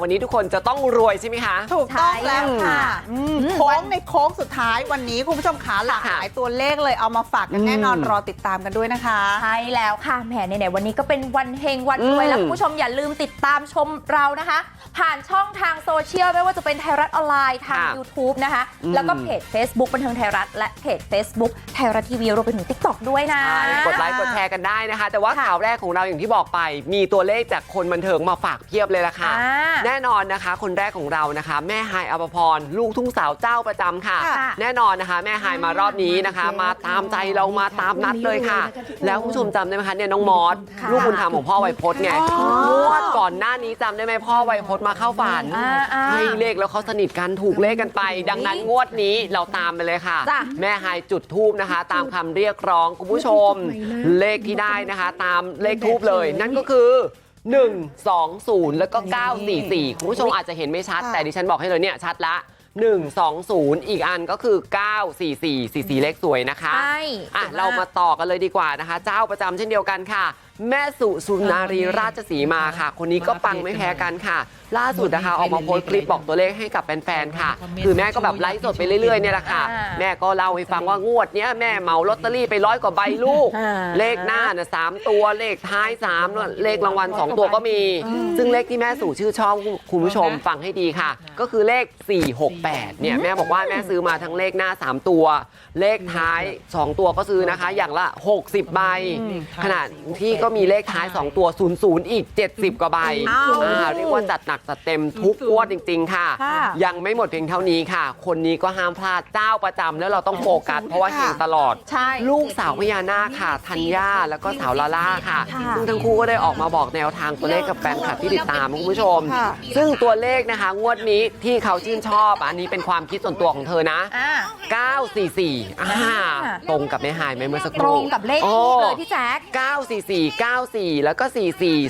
วันนี้ทุกคนจะต้องรวยใช่ไหมคะถูกต้องแล้วค่ะอือืมโค้งในโค้งสุดท้ายวันนี้คุณผู้ชมขาหลากหลายตัวเลขเลยเอามาฝากกันแน่นอนอืมรอติดตามกันด้วยนะคะใช่แล้วค่ะแหมไหนๆวันนี้ก็เป็นวันเฮงวันรวยอืมแล้วคุณผู้ชมอย่าลืมติดตามชมเรานะคะ ผ่านช่องทางโซเชียลไม่ว่าจะเป็นไทยรัฐออนไลน์ทางค่ะ YouTube นะคะอืมแล้วก็เพจ Facebook บันเทิงไทยรัฐ และเพจ Facebook ไทยรัฐทีวีรวมไปถึง TikTok ด้วยนะใช่กดไลค์กดแชร์กันได้นะคะ แต่ว่าค่ะข่าวแรกของเราอย่างที่บอกไป มีตัวเลขจากคนบันเทิงมาฝากเพียบเลยละค่ะอ่าแน่นอนนะคะ คนแรกของเรานะคะ แม่ไฮายอภพรลูกทุ่งสาวเจ้าประจำค่ะ ค่ะ แน่นอนนะคะ แม่ไฮายมารอบนี้นะคะ มาตามใจเรามาตามนัดเลยค่ะ แล้วคุณผู้ชมจำได้ไหมคะเนี่ยน้องมอสค่ะลูกบุญธรรมของพ่อไวยพจน์ไงอ๋องวดก่อนหน้านี้จำได้ไหมพ่อไวยพจน์มาเข้าฝัน อ่าอ่า ให้เลขแล้วเขาสนิทกันถูกเลขกันไป ดังนั้นงวดนี้เราตามไปเลยค่ะ จ้ะ แม่ไฮายจุดทูบนะคะ ตามคำเรียกร้องคุณผู้ชม เลขที่ได้นะคะ ตามเลขทูบเลย นั่นก็คือ 1 2 0แล้วก็944คุณผู้ชมอาจจะเห็นไม่ชัดค่ะแต่ดิฉันบอกให้เลยเนี่ยชัดละ 1 2 0 อีกอันก็คือ 944 44 เลขสวยนะคะใช่อะสวยมากเรามาต่อกันเลยดีกว่านะคะ เจ้าประจำเช่นเดียวกันค่ะ แม่สุสุนารีราชสีมาค่ะ คนนี้ก็ปังไม่แพ้กันค่ะ ล่าสุดนะคะออกมาโพสต์คลิปบอกตัวเลขให้กับแฟนๆค่ะ คือแม่ก็แบบไลฟ์สดไปเรื่อยๆเนี่ยแหละค่ะอ่าแม่ก็เล่าให้ฟังว่างวดเนี้ยแม่เหมาลอตเตอรี่ไปร้อยกว่าใบลูกอ่าเลขหน้าน่ะสามตัวเลขท้ายสามเลขรางวัลสองตัวก็มี ซึ่งเลขที่แม่สู่ชื่อชอบคุณผู้ชมฟังให้ดีค่ะ ก็คือเลข468เนี่ยแม่บอกว่าแม่ซื้อมาทั้งเลขหน้า 3 ตัว เลขท้าย 2 ตัวก็ซื้อนะคะ อย่างละ 60 ใบ ขนาดที่ก็มีเลขท้าย 2 ตัว 00 อีก 70 กว่าใบอ้าวอ่าเรียกว่าจัดหนักจัดเต็มทุกงวดจริงๆค่ะค่ะ ยังไม่หมดเพียงเท่านี้ค่ะ คนนี้ก็ห้ามพลาดเจ้าประจำแล้วเราต้องโฟกัสเพราะว่าเห็นตลอดใช่ลูกสาวพญานาคค่ะธัญญาแล้วก็สาวลาล่าค่ะค่ะซึ่งทั้งคู่ก็ได้ออกมาบอกแนวทางตัวเลขกับแฟนคลับที่ติดตามคุณผู้ชมค่ะซึ่งตัวเลขนะคะ งวดนี้ที่เขาชื่นชอบอันนี้เป็นความคิดส่วนตัวของเธอนะ อ่า 944อ่าตรงกับแม่หายไหมเมื่อสักคตรรู่ งกับเลขทูบเลยพี่แจ๊ค 944 94 แล้วก็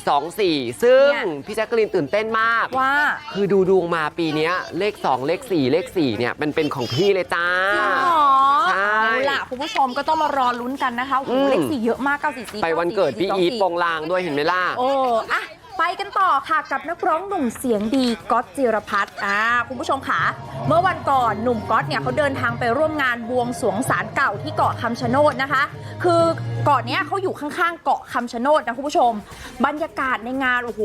4424 ซึ่งเนี่ย พี่แจ๊กกะลินตื่นเต้นมาก ว่า คือดูดวงมาปีเนี้ยเลข 2 เลข 4 เลข 4 เนี่ย มันเป็นของพี่เลยจ้า จริงเหรอใช่เอาล่ะคุณผู้ชมก็ต้องมารอลุ้นกันนะคะโอ้โหอืม เลขสี่เยอะมาก9 4 4 ไปวันเกิดพี่อีทโปงลางด้วยเห็นไหมล่ะ โอ้อะ ไปกันต่อค่ะกับนักร้องหนุ่มเสียงดีก๊อตจิรพัฒน์อ่าคุณผู้ชมค่ะเมื่อวันก่อนหนุ่มก๊อตเนี่ยเขาเดินทางไปร่วมงานบวงสวงศาลเก่าที่เกาะคำชะโนดนะคะ คือเกาะเนี้ยเขาอยู่ข้างๆเกาะคำชะโนดนะคุณผู้ชม บรรยากาศในงานโอ้โห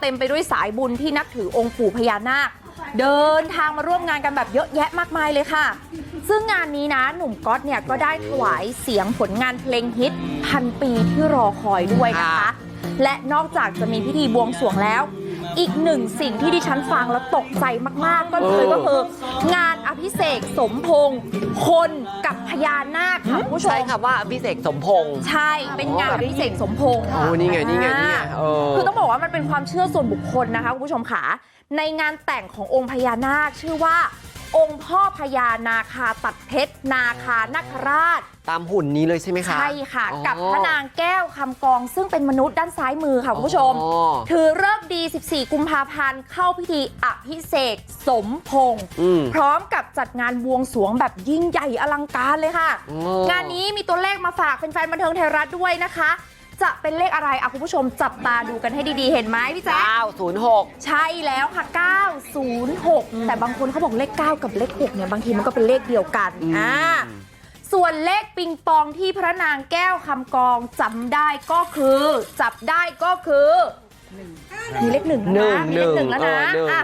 เต็มไปด้วยสายบุญที่นับถือองค์ปู่พญานาคเดินทางมาร่วมงานกันแบบเยอะแยะมากมายเลยค่ะ ซึ่งงานนี้นะหนุ่มก๊อตเนี่ยก็ได้ถวายเสียงผลงานเพลงฮิตพันปีที่รอคอยด้วยนะคะ และนอกจากจะมีพิธีบวงสรวงแล้วอีกหนึ่งสิ่งที่ดิฉันฟังแล้วตกใจมากๆ ก็เลยเออก็คือ งานอภิเษกสมพงษ์คนกับพญานาคค่ะคุณผู้ชใช่มค่ะว่าพี่เสกสมพงษ์ใช่เป็นงานอภิเษกสมพงษ์โอ้นี่ไงนี่ไงนี่ไงเออคือต้องบอกว่ามันเป็นความเชื่อส่วนบุคคลนะคะคุณผู้ชมค่ะในงานแต่งขององค์พญานาคชื่อว่า องค์พ่อพญานาคาตัดเพชรนาคานาคราช ตามหุ่นนี้เลยใช่ไหมคะ ใช่ค่ะอ๋อกับพระนางแก้วคำกองซึ่งเป็นมนุษย์ด้านซ้ายมือค่ะคุณผู้ชม อ๋อถือเลิกษ์ดี 14 กุมภาพันธ์เข้าพิธีอภิเษกสมพงษ์อืม พร้อมกับจัดงานบวงสรวงแบบยิ่งใหญ่อลังการเลยค่ะ โอ้ งานนี้มีตัวเลขมาฝากแฟนๆบันเทิงไทยรัฐด้วยนะคะ จะเป็นเลขอะไรอะคุณผู้ชมจับตาดูกันให้ดีๆ เห็นไหมพี่แจ๊ค906 ใช่แล้วค่ะ 906 แต่บางคนเขาบอกเลข 9 กับเลข 6 เนี่ย บางทีมันก็เป็นเลขเดียวกันอืมอ่าส่วนเลขปิงปองที่พระนางแก้วคำกองจำได้ก็คือ จับได้ก็คือ มีเลขหนึ่งหนึ่งนะมีเลขหนึ่งแล้วนะเออหนึ่งอะ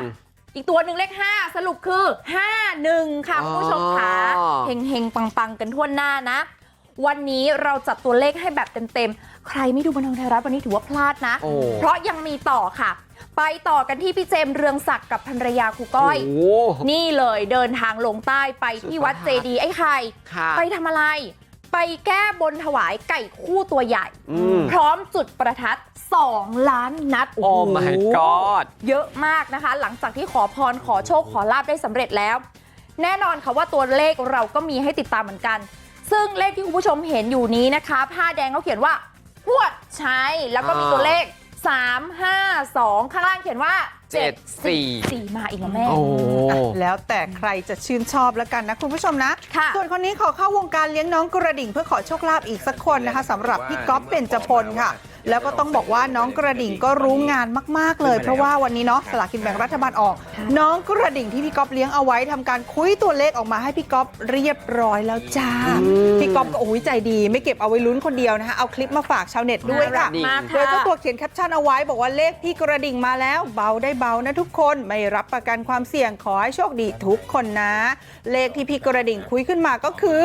อีกตัวหนึ่งเลข 5 สรุปคือ 51 ค่ะคุณผู้ชมค่ะอ๋อเฮงเฮงๆ ปัง ๆ กันทั่วหน้านะ วันนี้เราจัดตัวเลขให้แบบเต็มๆ ใครไม่ดูบันเทิงไทยรัฐวันนี้ถือว่าพลาดนะโอ้เพราะยังมีต่อค่ะ ไปต่อกันที่พี่เจมส์เรืองศักดิ์กับภรรยาครูก้อยโอ้นี่เลยเดินทางลงใต้ไปที่วัดเจดีย์ไอ้ไข่ค่ะไปทำอะไร ไปแก้บนถวายไก่คู่ตัวใหญ่อืมพร้อมจุดประทัด 2 ล้านนัด โอ้ my god เยอะมากนะคะ หลังจากที่ขอพรขอโชคขอลาบได้สำเร็จแล้ว แน่นอนค่ะว่าตัวเลขเราก็มีให้ติดตามเหมือนกัน ซึ่งเลขที่คุณผู้ชมเห็นอยู่นี้นะคะ ผ้าแดงเขาเขียนว่าพวดใช้แล้วก็มีตัวเลข 3 5 2 ข้างล่างเขียนว่าเจ็ดสี่4มาอีกแล้วแม่ โอ้ แล้วแต่ใครจะชื่นชอบแล้วกันนะคุณผู้ชมนะ ค่ะ ส่วนคนนี้ขอเข้าวงการเลี้ยงน้องกระดิ่งเพื่อขอโชคลาภอีกสักคนนะคะสำหรับพี่ก๊อฟเบญจพลค่ะ แล้วก็ต้องบอกว่าน้องกระดิ่งก็รู้งานมาก ๆ เลย เพราะว่าวันนี้เนาะสลากกินแบ่งรัฐบาลออก น้องกระดิ่งที่พี่ก๊อฟเลี้ยงเอาไว้ทำการคุยตัวเลขออกมาให้พี่ก๊อฟเรียบร้อยแล้วจ้า พี่ก๊อฟก็โอ้ยใจดี ไม่เก็บเอาไว้ลุ้นคนเดียวนะคะเอาคลิปมาฝากชาวเน็ตด้วยค่ะมากโดยค่ะเจ้าตัวเขียนแคปชั่นเอาไว้ บอกว่าเลขพี่กระดิ่งมาแล้ว เบาได้เบานะทุกคนไม่รับประกันความเสี่ยงขอให้โชคดีทุกคนนะ เลขที่พี่กระดิ่งคุยขึ้นมาก็คือ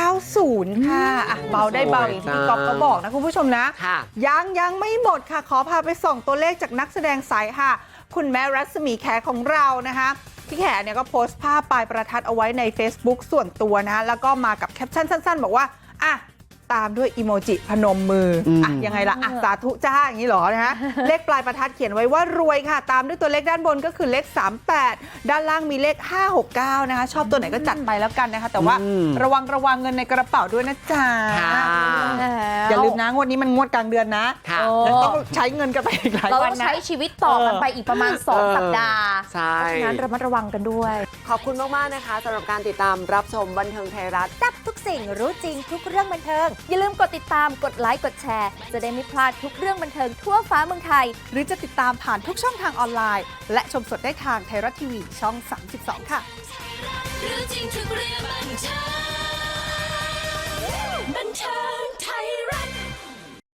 390 ค่ะอะเบาได้เบาอย่างที่พี่ก๊อฟก็บอกนะคุณผู้ชมนะค่ะยังยังไม่หมดค่ะ ขอพาไปส่องตัวเลขจากนักแสดงสายค่ะ คุณแม่รัศมีแขของเรานะคะพี่แขเนี่ยก็โพสต์ภาพปลายประทัดเอาไว้ใน Facebook ส่วนตัวนะคะแล้วก็มากับแคปชั่นสั้น ๆ บอกว่าอะ ตามด้วยอีโมจิพนมมืออมอะยังไงล่ะอะสาธุจ้าอย่างนี้เหรอนะฮะเลขปลายประทัดเขียนไว้ว่ารวยค่ะ ตามด้วยตัวเลขด้านบนก็คือเลข 38 ด้านล่างมีเลข 569 นะคะ ชอบตัวไหนก็จัดไปแล้วกันนะคะ แต่ว่าอืมระวังระวังเงินในกระเป๋าด้วยนะจ๊ะค่ะอย่าลืมนะงวดนี้มันงวดกลางเดือนนะค่ะโอ้แล้วต้องใช้เงินกันไปอีกหลายเราวัต้นองนะใช้ชีวิตต่อกันไปอีกประมาณเออ2สัปดาห์ใช่เพราะฉะนั้นระมัดระวังกันด้วย ขอบคุณมาก ๆ นะคะสำหรับการติดตามรับชมบันเทิงไทยรัฐ จับทุกสิ่งรู้จริงทุกเรื่องบันเทิง อย่าลืมกดติดตามกดไลค์กดแชร์ จะได้ไม่พลาดทุกเรื่องบันเทิงทั่วฟ้าเมืองไทย หรือจะติดตามผ่านทุกช่องทางออนไลน์ และชมสดได้ทางไทยรัฐทีวีช่อง 32 ค่ะ รู้จริ